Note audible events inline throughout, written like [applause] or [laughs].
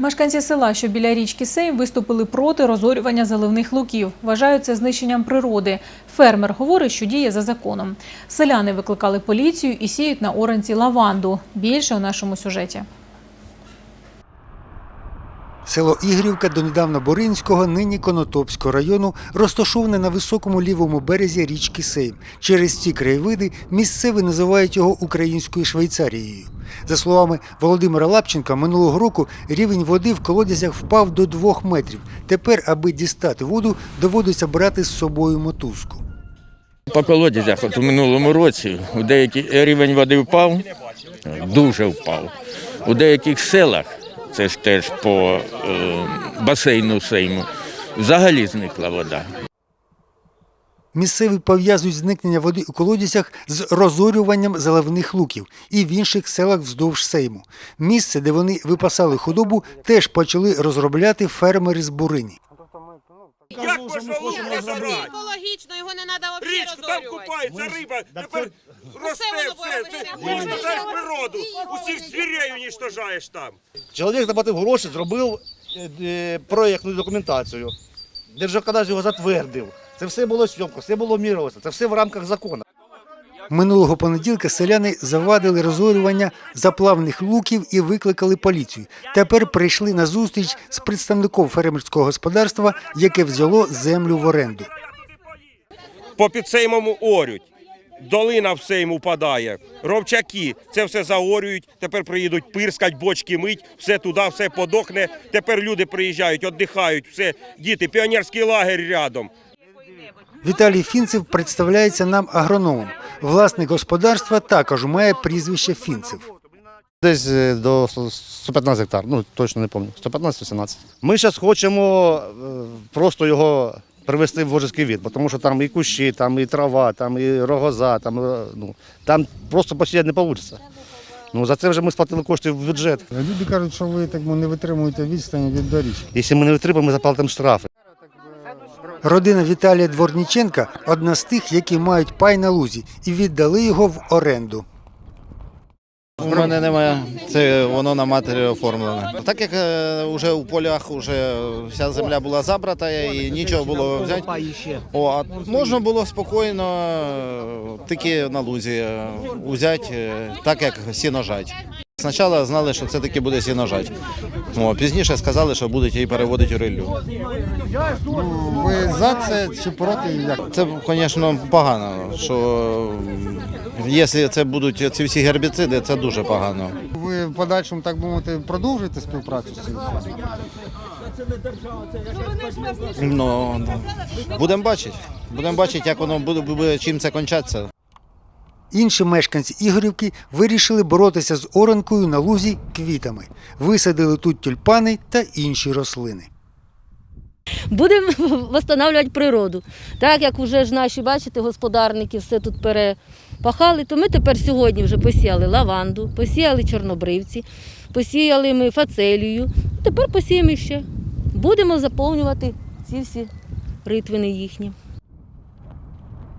Мешканці села, що біля річки Сейм, виступили проти розорювання заливних луків. Вважають це знищенням природи. Фермер говорить, що діє за законом. Селяни викликали поліцію і сіють на оранці лаванду. Більше у нашому сюжеті. Село Ігрівка донедавна Боринського, нині Конотопського району, розташоване на високому лівому березі річки Сейм. Через ці краєвиди місцеві називають його українською Швейцарією. За словами Володимира Лапченка, минулого року рівень води в колодязях впав до двох метрів. Тепер, аби дістати воду, доводиться брати з собою мотузку. По колодязях от у минулому році у деяких рівень води впав, дуже впав. У деяких селах, це ж теж по е, басейну Сейму, взагалі зникла вода. Місцеві пов'язують зникнення води у колодязях з розорюванням заливних луків і в інших селах вздовж Сейму. Місце, де вони випасали худобу, теж почали розробляти фермери з Бурині. Як можна лук Це розорати? екологічно, його не треба взагалі Річку, там розорювати. купається риба, тепер росте воно все. буде Ти уничтожаєш природу, усіх звірей уничтожаєш там. Чоловік заплатив гроші, зробив е, е, проєктну документацію. Держокадастр його затвердив. Це все було сьомко, все було мірилося, це все в рамках закону. Минулого понеділка селяни завадили розорювання заплавних луків і викликали поліцію. Тепер прийшли на зустріч з представником фермерського господарства, яке взяло землю в оренду. По підсеймому орють. Долина в сейм упадає, ровчаки, це все заорюють, тепер приїдуть пирскать, бочки мить, все туди, все подохне. Тепер люди приїжджають, віддихають, все, діти, піонерський лагерь рядом. Віталій Фінцев представляється нам агрономом. Власник господарства також має прізвище Фінцев. Десь е, до 115 гектар, ну точно не пам'ятаю, 115-117. Ми зараз хочемо е, просто його привести в божеский від, тому що там і кущі, там і трава, там і рогоза, там, е, ну, там просто посіяти не вийде. Ну, за це вже ми сплатили кошти в бюджет. Люди кажуть, що ви так не витримуєте відстані від доріг. Якщо ми не витримаємо, ми заплатимо штрафи. Родина Віталія Дворніченка одна з тих, які мають пай на лузі, і віддали його в оренду. У мене немає, це воно на матері оформлене. Так як вже у полях вже вся земля була забрата і нічого було взяти, о, а можна було спокійно е, тільки на лузі е, взяти, е, так як сіножать. Спочатку знали, що це таки буде сіножать. Пізніше сказали, що будуть її переводити у риллю. Ви за це чи проти? Як? Це, звісно, погано, що якщо це будуть ці всі гербіциди, це дуже погано. Ви в подальшому, так мовити, продовжуєте співпрацю з цією? Ну, будемо бачити. Будемо бачити, як воно буде, чим це кончатися. Інші мешканці Ігорівки вирішили боротися з оранкою на лузі квітами. Висадили тут тюльпани та інші рослини. Будемо [laughs] встановлювати природу. Так як вже ж наші, бачите, господарники все тут перепахали, то ми тепер сьогодні вже посіяли лаванду, посіяли чорнобривці, посіяли ми фацелію. Тепер посіємо ще. Будемо заповнювати ці всі ритвини їхні.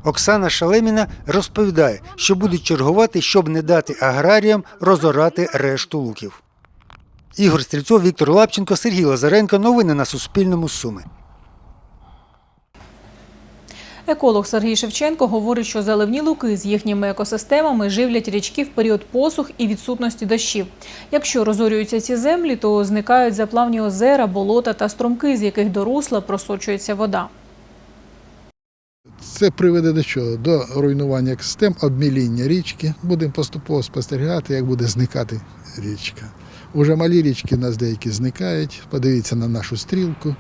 Оксана Шалеміна розповідає, що будуть чергувати, щоб не дати аграріям розорати решту луків. Ігор Стрільцов, Віктор Лапченко, Сергій Лазаренко. Новини на Суспільному. Суми. Еколог Сергій Шевченко говорить, що заливні луки з їхніми екосистемами живлять річки в період посух і відсутності дощів. Якщо розорюються ці землі, то зникають заплавні озера, болота та струмки, з яких до русла просочується вода. Це приведе до чого? До руйнування екосистем, обміління річки. Будемо поступово спостерігати, як буде зникати річка. Уже малі річки в нас деякі зникають. Подивіться на нашу стрілку,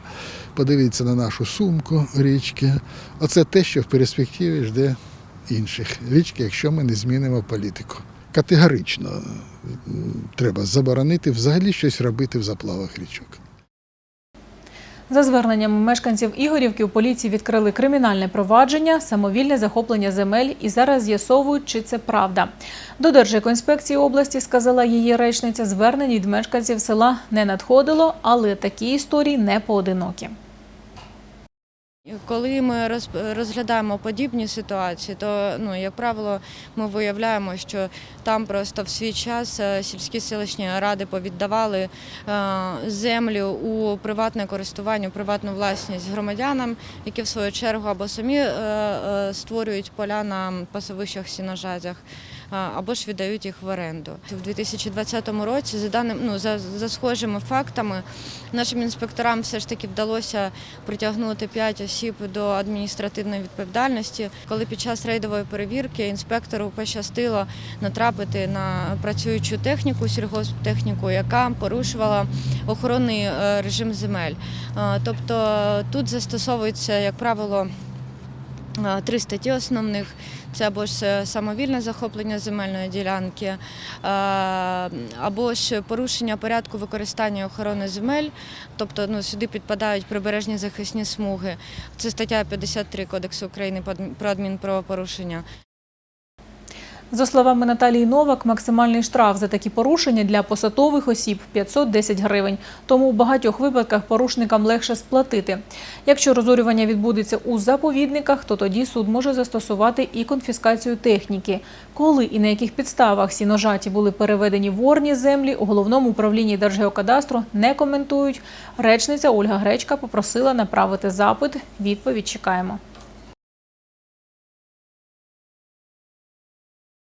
подивіться на нашу сумку річки. Оце те, що в перспективі жде інших річки, якщо ми не змінимо політику. Категорично треба заборонити взагалі щось робити в заплавах річок. За зверненням мешканців Ігорівки у поліції відкрили кримінальне провадження, самовільне захоплення земель і зараз з'ясовують, чи це правда. До Держекоінспекції області, сказала її речниця, звернень від мешканців села не надходило, але такі історії не поодинокі. Коли ми роз- розглядаємо подібні ситуації, то ну як правило ми виявляємо, що там просто в свій час е, сільські селищні ради повіддавали е, землю у приватне користування, у приватну власність громадянам, які в свою чергу або самі е, створюють поля на пасовищах сіножатях, е, або ж віддають їх в оренду. У 2020 році, за даним ну за, за схожими фактами, нашим інспекторам все ж таки вдалося притягнути 5 осіб до адміністративної відповідальності. Коли під час рейдової перевірки інспектору пощастило натрапити на працюючу техніку, сільгосптехніку, яка порушувала охоронний е, режим земель. Тобто тут застосовується, як правило, Три статті основних це або ж е, самовільне захоплення земельної ділянки, е, або ж порушення порядку використання охорони земель, тобто ну, сюди підпадають прибережні захисні смуги. Це стаття 53 Кодексу України про адмінправопорушення. За словами Наталії Новак, максимальний штраф за такі порушення для посадових осіб 510 гривень. Тому в багатьох випадках порушникам легше сплатити. Якщо розорювання відбудеться у заповідниках, то тоді суд може застосувати і конфіскацію техніки. Коли і на яких підставах сіножаті були переведені в орні землі, у головному управлінні Держгеокадастру не коментують. Речниця Ольга Гречка попросила направити запит. Відповідь чекаємо.